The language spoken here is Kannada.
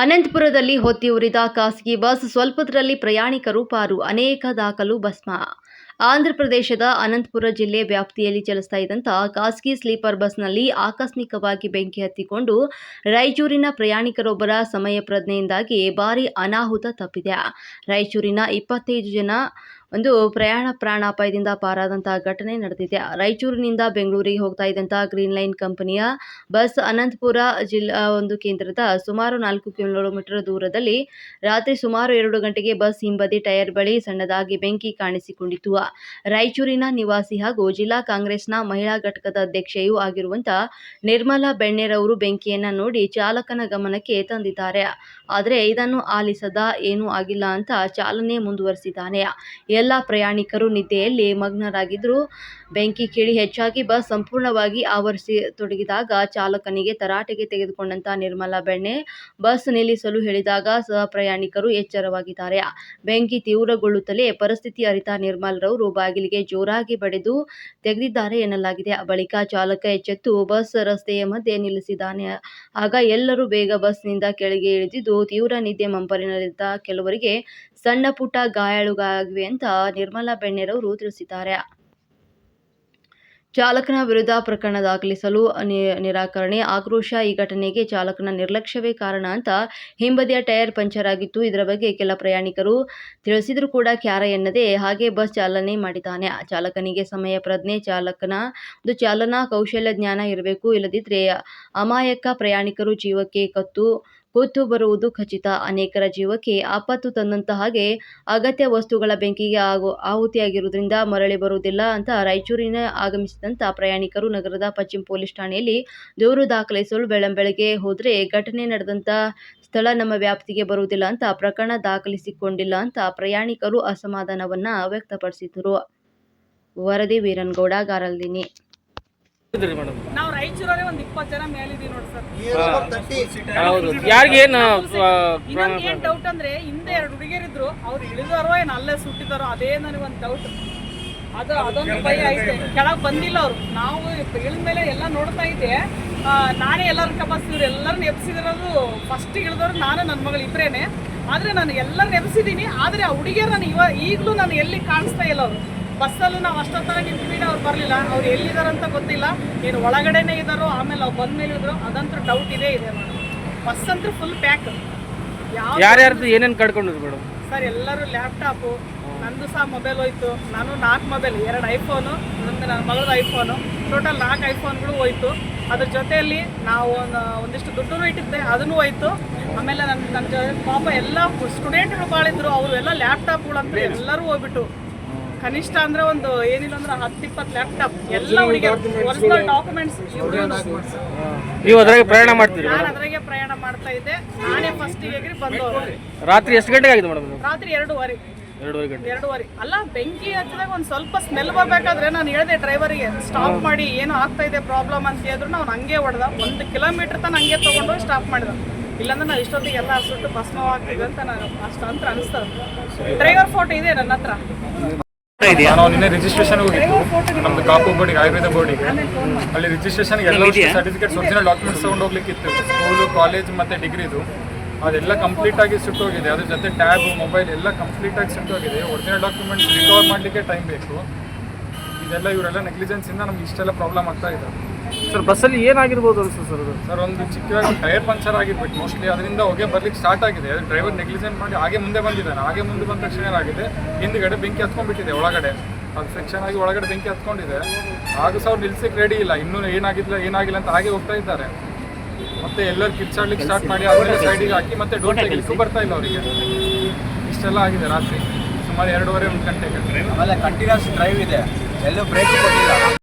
ಅನಂತಪುರದಲ್ಲಿ ಹೊತ್ತಿ ಉರಿದ ಖಾಸಗಿ ಬಸ್ ಸ್ವಲ್ಪದರಲ್ಲಿ ಪ್ರಯಾಣಿಕರು ಪಾರು ಅನೇಕ ದಾಖಲು ಭಸ್ಮ. ಆಂಧ್ರಪ್ರದೇಶದ ಅನಂತಪುರ ಜಿಲ್ಲೆ ವ್ಯಾಪ್ತಿಯಲ್ಲಿ ಚಲಿಸ್ತಾ ಇದ್ದಂಥ ಖಾಸಗಿ ಸ್ಲೀಪರ್ ಬಸ್ನಲ್ಲಿ ಆಕಸ್ಮಿಕವಾಗಿ ಬೆಂಕಿ ಹತ್ತಿಕೊಂಡು ರಾಯಚೂರಿನ ಪ್ರಯಾಣಿಕರೊಬ್ಬರ ಸಮಯ ಪ್ರಜ್ಞೆಯಿಂದಾಗಿ ಭಾರಿ ಅನಾಹುತ ತಪ್ಪಿದೆ. ರಾಯಚೂರಿನ ಇಪ್ಪತ್ತೈದು ಜನ ಒಂದು ಪ್ರಯಾಣ ಪ್ರಾಣಾಪಾಯದಿಂದ ಪಾರಾದಂತಹ ಘಟನೆ ನಡೆದಿದೆ. ರಾಯಚೂರಿನಿಂದ ಬೆಂಗಳೂರಿಗೆ ಹೋಗ್ತಾ ಇದ್ದಂತಹ ಗ್ರೀನ್ ಲೈನ್ ಕಂಪನಿಯ ಬಸ್ ಅನಂತಪುರ ಜಿಲ್ಲಾ ಒಂದು ಕೇಂದ್ರದ ಸುಮಾರು ನಾಲ್ಕು ಕಿಲೋಮೀಟರ್ ದೂರದಲ್ಲಿ ರಾತ್ರಿ ಸುಮಾರು ಎರಡು ಗಂಟೆಗೆ ಬಸ್ ಹಿಂಬದಿ ಟೈರ್ ಬಳಿ ಸಣ್ಣದಾಗಿ ಬೆಂಕಿ ಕಾಣಿಸಿಕೊಂಡಿತು ರಾಯಚೂರಿನ ನಿವಾಸಿ ಹಾಗೂ ಜಿಲ್ಲಾ ಕಾಂಗ್ರೆಸ್ನ ಮಹಿಳಾ ಘಟಕದ ಅಧ್ಯಕ್ಷೆಯೂ ಆಗಿರುವಂತಹ ನಿರ್ಮಲಾ ಬೆಣ್ಣೆರವರು ಬೆಂಕಿಯನ್ನ ನೋಡಿ ಚಾಲಕನ ಗಮನಕ್ಕೆ ತಂದಿದ್ದಾರೆ. ಆದರೆ ಇದನ್ನು ಆಲಿಸದ ಏನೂ ಆಗಿಲ್ಲ ಅಂತ ಚಾಲನೆ ಮುಂದುವರಿಸಿದ್ದಾನೆ. ಎಲ್ಲ ಪ್ರಯಾಣಿಕರು ನಿದ್ದೆಯಲ್ಲಿ ಮಗ್ನರಾಗಿದ್ದರು. ಬೆಂಕಿ ಕೇಳಿ ಹೆಚ್ಚಾಗಿ ಬಸ್ ಸಂಪೂರ್ಣವಾಗಿ ಆವರಿಸಿ ತೊಡಗಿದಾಗ ಚಾಲಕನಿಗೆ ತರಾಟೆಗೆ ತೆಗೆದುಕೊಂಡಂತ ನಿರ್ಮಲಾ ಬೆಣ್ಣೆ ಬಸ್ ನಿಲ್ಲಿಸಲು ಹೇಳಿದಾಗ ಸಹ ಪ್ರಯಾಣಿಕರು ಎಚ್ಚರವಾಗಿದ್ದಾರೆ. ಬೆಂಕಿ ತೀವ್ರಗೊಳ್ಳುತ್ತಲೇ ಪರಿಸ್ಥಿತಿ ಅರಿತ ನಿರ್ಮಲರವರು ಬಾಗಿಲಿಗೆ ಜೋರಾಗಿ ಬಡಿದು ತೆಗೆದಿದ್ದಾರೆ ಎನ್ನಲಾಗಿದೆ. ಬಳಿಕ ಚಾಲಕ ಎಚ್ಚೆತ್ತು ಬಸ್ ರಸ್ತೆಯ ಮಧ್ಯೆ ನಿಲ್ಲಿಸಿದ್ದಾನೆ. ಆಗ ಎಲ್ಲರೂ ಬೇಗ ಬಸ್ನಿಂದ ಕೆಳಗೆ ಇಳಿದಿದ್ದು ತೀವ್ರ ನಿದ್ದೆ ಮಂಪರಿನಲ್ಲಿದ್ದ ಕೆಲವರಿಗೆ ಸಣ್ಣ ಪುಟ್ಟ ಗಾಯಾಳುಗಳಾಗಿವೆ ಅಂತ ನಿರ್ಮಲಾ ಬೆಣ್ಣೆರವರು ತಿಳಿಸಿದ್ದಾರೆ. ಚಾಲಕನ ವಿರುದ್ಧ ಪ್ರಕರಣ ದಾಖಲಿಸಲು ನಿರಾಕರಣೆ, ಆಕ್ರೋಶ ಈ ಘಟನೆಗೆ ಚಾಲಕನ ನಿರ್ಲಕ್ಷ್ಯವೇ ಕಾರಣ ಅಂತ ಹಿಂಬದಿಯ ಟೈರ್ ಪಂಚರ್ ಆಗಿತ್ತು. ಇದರ ಬಗ್ಗೆ ಕೆಲ ಪ್ರಯಾಣಿಕರು ತಿಳಿಸಿದರೂ ಕೂಡ ಕ್ಯಾರ ಎನ್ನದೆ ಹಾಗೆ ಬಸ್ ಚಾಲನೆ ಮಾಡಿದ್ದಾನೆ. ಚಾಲಕನಿಗೆ ಸಮಯ ಪ್ರಜ್ಞೆ, ಚಾಲಕನ ಒಂದು ಚಾಲನಾ ಕೌಶಲ್ಯ ಜ್ಞಾನ ಇರಬೇಕು. ಇಲ್ಲದಿದ್ದರೆ ಅಮಾಯಕ ಪ್ರಯಾಣಿಕರು ಜೀವಕ್ಕೆ ಕತ್ತು ಕೂತು ಬರುವುದು ಖಚಿತ. ಅನೇಕರ ಜೀವಕ್ಕೆ ಆಪತ್ತು ತಂದಂತ ಹಾಗೆ ಅಗತ್ಯ ವಸ್ತುಗಳ ಬೆಂಕಿಗೆ ಆಗು, ಆಹುತಿಯಾಗಿರುವುದರಿಂದ ಮರಳಿ ಬರುವುದಿಲ್ಲ ಅಂತ ರಾಯಚೂರಿನ ಆಗಮಿಸಿದಂತ ಪ್ರಯಾಣಿಕರು ನಗರದ ಪಶ್ಚಿಮ ಪೊಲೀಸ್ ಠಾಣೆಯಲ್ಲಿ ದೂರು ದಾಖಲಿಸಲು ಬೆಳ್ಳಂಬೆಳಗ್ಗೆ ಹೋದರೆ ಘಟನೆ ನಡೆದಂತ ಸ್ಥಳ ನಮ್ಮ ವ್ಯಾಪ್ತಿಗೆ ಬರುವುದಿಲ್ಲ ಅಂತ ಪ್ರಕರಣ ದಾಖಲಿಸಿಕೊಂಡಿಲ್ಲ ಅಂತ ಪ್ರಯಾಣಿಕರು ಅಸಮಾಧಾನವನ್ನ ವ್ಯಕ್ತಪಡಿಸಿದರು. ವರದಿ ವೀರನ್ಗೌಡ, ಗಾರಲ್ದಿನಿ. ನಾವು ರಾಯಚೂರಲ್ಲೇ ಒಂದ್ ಇಪ್ಪತ್ತು ಜನ ಮೇಲಿದೀವಿ ನೋಡಿ ಸರ್. ಹೌದು. ಯಾರಿಗೇನು ಇನ್ನೊಂದು ಏನ್ ಡೌಟ್ ಅಂದ್ರೆ ಹಿಂದೆ ಎರಡು ಹುಡುಗಿಯರಿದ್ರು ಅವ್ರು ಇಳಿದಾರೋ ಏನ್ ಅಲ್ಲೇ ಸುಟ್ಟಿದಾರೋ ಅದೇ ನನಗೆ ಒಂದು ಡೌಟ್ ಅದು ಅದೊಂದು ಭಯ ಐತೆ. ಕೆಳಗ್ ಬಂದಿಲ್ಲ ಅವ್ರು. ನಾವು ಇಳಿದ ಮೇಲೆ ಎಲ್ಲ ನೋಡ್ತಾ ಇದ್ದೆ. ಆ, ನಾನೇ ಎಲ್ಲರೂ ಕಬಸ್ತಿದ್ರು ಎಲ್ಲರೂ ಎಬ್ಸಿದಿರೋದು ಫಸ್ಟ್ ಇಳಿದವ್ರು ನಾನು ನನ್ನ ಮಗಳು ಇಬ್ರೇನೆ. ಆದ್ರೆ ನಾನು ಎಲ್ಲರೂ ಎಬ್ಸಿದೀನಿ ಆದ್ರೆ ಆ ಹುಡುಗಿಯರು ನಾನು ಇವ ಈಗಲೂ ನಾನು ಎಲ್ಲಿ ಕಾಣಿಸ್ತಾ ಇಲ್ಲ ಅವರು. ಬಸ್ಸಲ್ಲೂ ನಾವು ಅಷ್ಟೊತ್ತರ ಸ್ಪೀಡ್ ಅವ್ರು ಬರಲಿಲ್ಲ. ಅವ್ರು ಎಲ್ಲಿದಾರಂತ ಗೊತ್ತಿಲ್ಲ. ಏನು ಒಳಗಡೆನೇ ಇದ್ದಾರೋ ಆಮೇಲೆ ಅವ್ರು ಬಂದ ಮೇಲೆ ಇದ್ರು ಅದಂತೂ ಡೌಟ್ ಇದೇ ಇದೆ ಮೇಡಮ್. ಬಸ್ ಅಂತೂ ಫುಲ್ ಪ್ಯಾಕ್ ಯಾವ ಯಾರ್ಯಾರ್ದು ಏನೇನು ಕಳ್ಕೊಂಡಿದ್ರು ಮೇಡಮ್? ಸರ್ ಎಲ್ಲರೂ ಲ್ಯಾಪ್ಟಾಪು ನಂದು ಸಹ ಮೊಬೈಲ್ ಹೋಯ್ತು. ನಾನು ನಾಲ್ಕು ಮೊಬೈಲ್ ಎರಡು ಐಫೋನು ನಂದು ನನ್ನ ಮಗಳದ್ದು ಐಫೋನು ಟೋಟಲ್ ನಾಲ್ಕು ಐಫೋನ್ಗಳು ಹೋಯ್ತು. ಅದ್ರ ಜೊತೆಯಲ್ಲಿ ನಾವು ಒಂದು ಒಂದಿಷ್ಟು ದುಡ್ಡು ಇಟ್ಟಿದ್ದೆ ಅದನ್ನು ಹೋಯ್ತು. ಆಮೇಲೆ ನನ್ನ ನನ್ನ ಜೊತೆ ಪಾಪ ಎಲ್ಲ ಸ್ಟೂಡೆಂಟ್ಗಳು ಭಾಳಿದ್ರು ಅವರು ಎಲ್ಲ ಲ್ಯಾಪ್ಟಾಪ್ಗಳಂತೂ ಎಲ್ಲರೂ ಹೋಗ್ಬಿಟ್ಟು ಕನಿಷ್ಠ ಅಂದ್ರೆ ಒಂದು ಏನಿಲ್ಲ ಅಂದ್ರೆ ಹತ್ತು ಇಪ್ಪತ್ತು ಲ್ಯಾಪ್ಟಾಪ್ ಎಲ್ಲ ಅವರಿಗೆ ಒರಿಜಿನಲ್ ಡಾಕ್ಯುಮೆಂಟ್ಸ್ ನೀವು ಅದ್ರಾಗೆ ಪ್ರಯಾಣ ಮಾಡ್ತೀರಿ ನಾನು ಅದ್ರಾಗೆ ಪ್ರಯಾಣ ಮಾಡ್ತಾ ಇದ್ದೆ. ನಾನೇ ಫಸ್ಟಿಗೆ ಎಗ್ರಿ ಬಂದು ರಾತ್ರಿ ಎಷ್ಟು ಗಂಟೆಗೆ ಆಗಿದೆ ಮೇಡಮ್ ರಾತ್ರಿ ಎರಡೂವರೆ. ಎರಡೂವರೆ ಗಂಟೆ. ಎರಡೂವರೆ. ಅಲ್ಲ ಬೆಂಕಿ ಹಚ್ಚಿದಾಗ ಒಂದು ಸ್ವಲ್ಪ ಸ್ಮೆಲ್ ಬರಬೇಕಾದ್ರೆ ನಾನು ಹೇಳಿದೆ ಡ್ರೈವರಿಗೆ ಸ್ಟಾಪ್ ಮಾಡಿ ಏನು ಆಗ್ತಾ ಇದೆ ಪ್ರಾಬ್ಲಮ್ ಅಂತ ಹೇಳಿದ್ರು ನಾವು ಹಂಗೆ ಹೊಡೆದ. ಒಂದು ಕಿಲೋಮೀಟರ್ ತನಕ ಹಂಗೆ ತೊಗೊಂಡು ಸ್ಟಾಪ್ ಮಾಡಿದ. ಇಲ್ಲಾಂದ್ರೆ ನಾವು ಇಷ್ಟೊತ್ತಿಗೆ ಎಲ್ಲ ಸುಟ್ಟು ಭಸ್ಮ ಆಗ್ತಿದೆ ಅಂತ ನಾನು ಅಷ್ಟು ಅಂತ ಅನಿಸ್ತದೆ ಡ್ರೈವರ್ ಫೋಟೋ ಇದೆ ನನ್ನ ಹತ್ರ. ನಾನು ನಿನ್ನೆ ರಿಜಿಸ್ಟ್ರೇಷನ್ ಹೋಗಿದ್ದು. ನಮ್ದು ಕಾಪು ಬೋರ್ಡಿಗೆ ಆಯುರ್ವೇದ ಬೋರ್ಡಿಗೆ. ಅಲ್ಲಿ ರಿಜಿಸ್ಟ್ರೇಷನ್ ಎಲ್ಲ ಸರ್ಟಿಫಿಕೇಟ್ ಒರಿಜಿನಲ್ ಡಾಕ್ಯುಮೆಂಟ್ಸ್ ತಗೊಂಡು ಹೋಗ್ಲಿಕ್ಕಿತ್ತು ಸ್ಕೂಲು ಕಾಲೇಜ್ ಮತ್ತೆ ಡಿಗ್ರಿದು ಅದೆಲ್ಲ ಕಂಪ್ಲೀಟ್ ಆಗಿ ಸುಟ್ಟೋಗಿದೆ ಅದ್ರ ಜೊತೆ ಟ್ಯಾಬ್ ಮೊಬೈಲ್ ಎಲ್ಲ ಕಂಪ್ಲೀಟ್ ಆಗಿ ಸುಟ್ಟೋಗಿದೆ ಒರಿಜಿನಲ್ ಡಾಕ್ಯುಮೆಂಟ್ಸ್ ರಿಕವರ್ ಮಾಡಲಿಕ್ಕೆ ಟೈಮ್ ಬೇಕು. ಇದೆಲ್ಲ ಇವರೆಲ್ಲ ನೆಗ್ಲಿಜೆನ್ಸ್ ಇಂದ ನಮ್ಗೆ ಇಷ್ಟೆಲ್ಲ ಪ್ರಾಬ್ಲಮ್ ಆಗ್ತಾ ಇದೆ. ಸರ್ ಬಸ್ಸಲ್ಲಿ ಏನಾಗಿರ್ಬೋದು ಅನ್ಸುತ್ತೆ ಸರ್ ಅದು? ಸರ್ ಒಂದು ಚಿಕ್ಕದಾಗಿ ಟೈರ್ ಪಂಚರ್ ಆಗಿರ್ಬೇಕು ಮೋಸ್ಟ್ಲಿ ಅದರಿಂದ ಹೊಗೆ ಬರ್ಲಿಕ್ಕೆ ಸ್ಟಾರ್ಟ್ ಆಗಿದೆ. ಅದು ಡ್ರೈವರ್ ನೆಗ್ಲಿಜೆಂಟ್ ಮಾಡಿ ಹಾಗೆ ಮುಂದೆ ಬಂದಿದ್ದಾನೆ. ಹಾಗೆ ಮುಂದೆ ಬಂದ ತಕ್ಷಣ ಏನಾಗಿದೆ? ಹಿಂದ್ಗಡೆ ಬೆಂಕಿ ಹತ್ಕೊಂಡ್ಬಿಟ್ಟಿದೆ ಒಳಗಡೆ. ಅದು ಸೆಕ್ಷನ್ ಆಗಿ ಒಳಗಡೆ ಬೆಂಕಿ ಹತ್ಕೊಂಡಿದೆ. ಆಗ ಸಹ ಅವ್ರು ನಿಲ್ಸಕ್ಕೆ ರೆಡಿ ಇಲ್ಲ. ಇನ್ನೂ ಏನಾಗಿಲ್ಲ ಏನಾಗಿಲ್ಲ ಅಂತ ಹಾಗೆ ಹೋಗ್ತಾ ಇದ್ದಾರೆ. ಮತ್ತೆ ಎಲ್ಲರೂ ಕಿರ್ಚಾಡ್ಲಿಕ್ಕೆ ಸ್ಟಾರ್ಟ್ ಮಾಡಿ ಅವ್ರಿಗೆ ಸೈಡಿಗೆ ಹಾಕಿ ಮತ್ತೆ ಡೋರ್ ತೆಗಿಲಿಕ್ಕೂ ಬರ್ತಾ ಇಲ್ಲ ಅವರಿಗೆ. ಇಷ್ಟೆಲ್ಲ ಆಗಿದೆ ರಾತ್ರಿ. ಸುಮಾರು ಎರಡೂವರೆ ಒಂದು ಗಂಟೆಗೆ. ಆಮೇಲೆ ಕಂಟಿನ್ಯೂಸ್ ಡ್ರೈವ್ ಇದೆ. ಎಲ್ಲೂ ಬ್ರೇಕ್ ಕೊಟ್ಟಿಲ್ಲ.